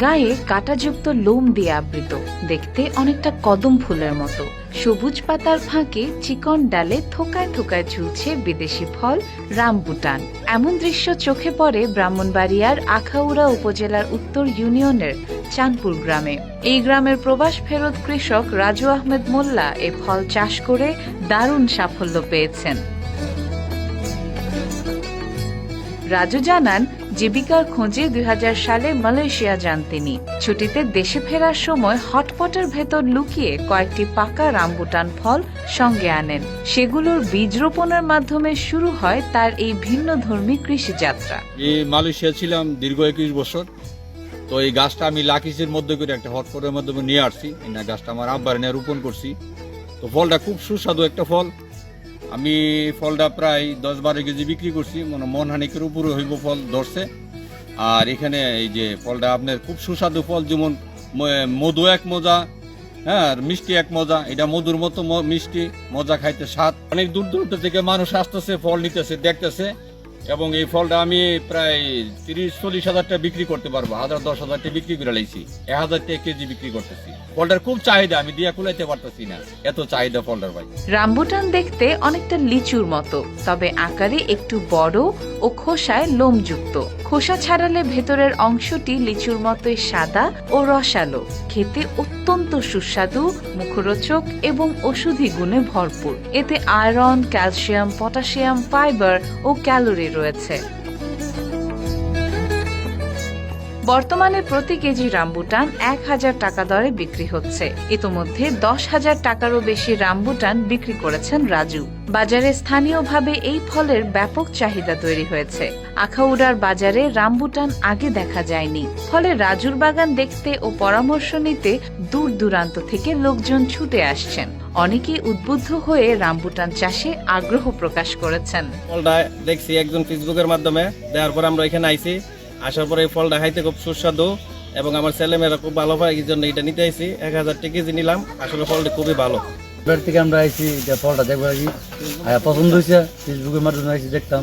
গায়ে কাঁটাযুক্ত লোম দিয়ে আবৃত। দেখতে অনেকটা কদম ফুলের মতো। সবুজ পাতার ফাঁকে চিকন ডালে থোকায় থোকায় ঝুলছে বিদেশি ফল রামবুটান এমন দৃশ্য চোখে পড়ে ব্রাহ্মণবাড়িয়ার আখাউড়া উপজেলার উত্তর ইউনিয়নের চাঁদপুর গ্রামে। এই গ্রামের প্রবাস ফেরত কৃষক রাজু আহমেদ মোল্লা এ ফল চাষ করে দারুণ সাফল্য পেয়েছেন। রাজু জানান জীবিকার খোঁজে দু হাজার সালে মালয়েশিয়া যান তিনি। ছুটিতে দেশে ফেরার সময় হটপটের ভেতর লুকিয়ে কয়েকটি পাকা রামবুটান ফল সঙ্গে আনেন। সেগুলোর বীজ রোপণের মাধ্যমে শুরু হয় তার এই ভিন্ন ধর্মী কৃষি যাত্রা এই মালয়েশিয়া ছিলাম দীর্ঘ একুশ বছর। তো এই গাছটা আমি লাকিসের মধ্যে করে একটা হটপটের মাধ্যমে নিয়ে আসছি। না গাছটা আমার আব্বার নিয়ে রোপণ করছি। তো ফলটা খুব সুস্বাদু একটা ফল। আমি ফলটা প্রায় দশ বারো কেজি বিক্রি করছি মানে মন হানিকের উপরে হইব ফল ধরছে। আর এখানে এই যে ফলটা আপনার খুব সুস্বাদু ফল, যেমন মধু এক মজা হ্যাঁ আর মিষ্টি এক মজা। এটা মধুর মতো মিষ্টি, মজা খাইতে স্বাদ। অনেক দূর দূরান্ত থেকে মানুষ আসতেছে, ফল নিতেছে, দেখতেছে। এবং এই ফলটা আমি প্রায় তিরিশ, চল্লিশ হাজারটা বিক্রি করতে পারব, হাজার দশ হাজারটা বিক্রি করে লাইছি, এক হাজারটা কেজি বিক্রি করতেছি। ফলটার খুব চাহিদা, আমি দিয়া কুলাইতে পারতেছি না, এত চাহিদা ফলটার ভাই। রামবুটান দেখতে অনেকটা লিচুর মতো, তবে আকারে একটু বড় ও খোসায় লোমযুক্ত। খোসা ছাড়ালে ভেতরের অংশটি লিচুর মতোই সাদা ও রসালো। খেতে অত্যন্ত সুস্বাদু, মুখরোচক এবং ওষুধি গুণে ভরপুর। এতে আয়রন, ক্যালসিয়াম, পটাশিয়াম, ফাইবার ও ক্যালোরি রয়েছে। বর্তমানে প্রতি কেজি রামবুটান এক হাজার টাকা দরে বিক্রি হচ্ছে। ইতোমধ্যে দশ হাজার টাকারও বেশি রামবুটান বিক্রি করেছেন রাজু। বাজারে স্থানীয়ভাবে এই ফলের ব্যাপক চাহিদা তৈরি হয়েছে। আখাউড়ার বাজারে রামবুটান আগে দেখা যায়নি। ফলে রাজুর বাগান দেখতে ও পরামর্শ নিতে দূর দূরান্ত থেকে লোকজন ছুটে আসছেন। অনেকেই উদ্বুদ্ধ হয়ে রামবুটান চাষে আগ্রহ প্রকাশ করেছেন। দেখছি একজন ফেসবুকের মাধ্যমে, দেওয়ার পর আমরা এখানে আইছি। আসার পরে এই ফলটা খাইতে খুব সুস্বাদু এবং আমার ছেলেমেয়েরা খুব ভালো হয় এই জন্য এটা নিতে আসি এক হাজার কেজি নিলাম। আসলে ফলটা খুবই ভালো। এবার থেকে আমরা আইছি যে ফলটা দেখব আর কি পছন্দ হয়েছে ফেসবুকের মাধ্যমে আইছি দেখতাম।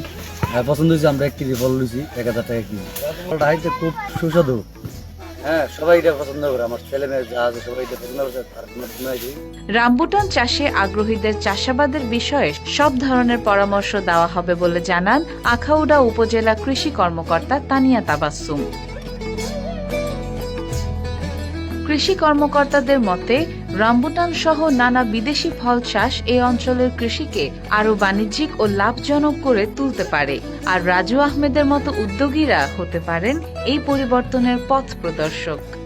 পছন্দ হয়েছে, আমরা এক কেজি ফল লইছি, এক হাজার টাকা কেজি। ফলটা খাইতে খুব সুস্বাদু। হ্যাঁ রামবুটান চাষে আগ্রহীদের চাষাবাদের বিষয়ে সব ধরনের পরামর্শ দেওয়া হবে বলে জানান আখাউড়া উপজেলা কৃষি কর্মকর্তা তানিয়া তাবাসসুম। কৃষি কর্মকর্তাদের মতে রামবুটান সহ নানা বিদেশি ফল চাষ এই অঞ্চলের কৃষিকে আরও বাণিজ্যিক ও লাভজনক করে তুলতে পারে। আর রাজু আহমেদের মতো উদ্যোগীরা হতে পারেন এই পরিবর্তনের পথ প্রদর্শক।